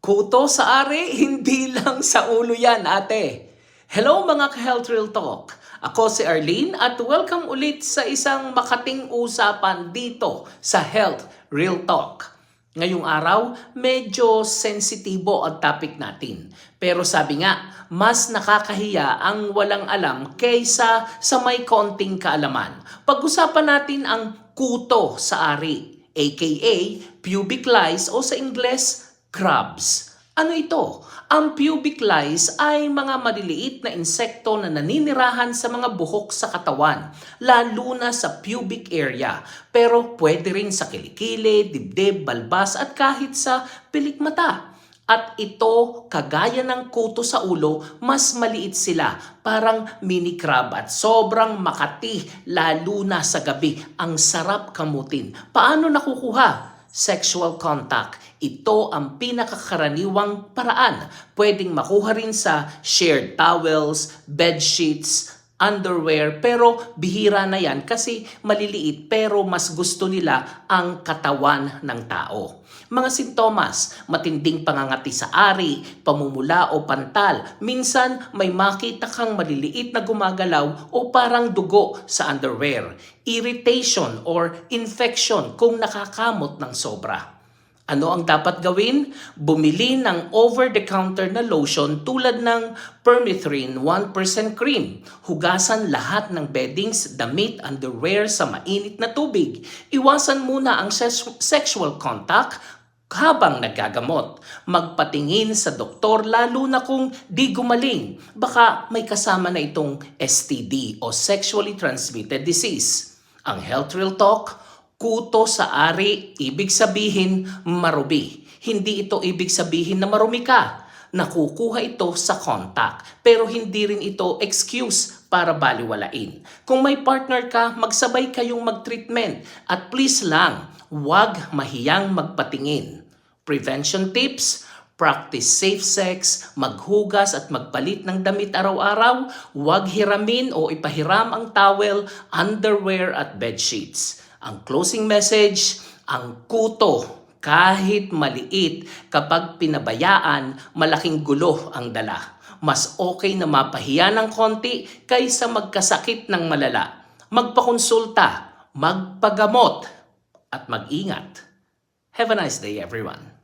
Kuto sa ari, hindi lang sa ulo yan, ate. Hello mga ka-Health Real Talk. Ako si Arlene at welcome ulit sa isang makating usapan dito sa Health Real Talk. Ngayong araw, medyo sensitibo ang topic natin. Pero sabi nga, mas nakakahiya ang walang alam kaysa sa may konting kaalaman. Pag-usapan natin ang kuto sa ari, aka pubic lice o sa Ingles, crabs. Ano ito? Ang pubic lice ay mga maliliit na insekto na naninirahan sa mga buhok sa katawan, lalo na sa pubic area. Pero pwede rin sa kilikili, dibdib, balbas at kahit sa pilik mata. At ito, kagaya ng kuto sa ulo, mas maliit sila, parang mini crab at sobrang makati, lalo na sa gabi. Ang sarap kamutin. Paano nakukuha? Sexual contact. Ito ang pinakakaraniwang paraan. Pwedeng makuha rin sa shared towels, bed sheets, underwear, pero bihira na yan kasi maliliit pero mas gusto nila ang katawan ng tao. Mga sintomas, matinding pangangati sa ari, pamumula o pantal. Minsan may makita kang maliliit na gumagalaw o parang dugo sa underwear. Irritation or infection kung nakakamot ng sobra. Ano ang dapat gawin? Bumili ng over-the-counter na lotion tulad ng Permethrin 1% cream. Hugasan lahat ng beddings, damit, underwear sa mainit na tubig. Iwasan muna ang sexual contact habang nagagamot. Magpatingin sa doktor lalo na kung di gumaling. Baka may kasama na itong STD o Sexually Transmitted Disease. Ang Health Real Talk, kuto sa ari, ibig sabihin marubi. Hindi ito ibig sabihin na marumi ka. Nakukuha ito sa contact. Pero hindi rin ito excuse para baliwalain. Kung may partner ka, magsabay kayong mag-treatment. At please lang, huwag mahiyang magpatingin. Prevention tips, practice safe sex, maghugas at magpalit ng damit araw-araw, huwag hiramin o ipahiram ang towel, underwear at bed sheets. Ang closing message, ang kuto kahit maliit kapag pinabayaan, malaking gulo ang dala. Mas okay na mapahiya ng konti kaysa magkasakit ng malala. Magpakonsulta, magpagamot, at mag-ingat. Have a nice day everyone.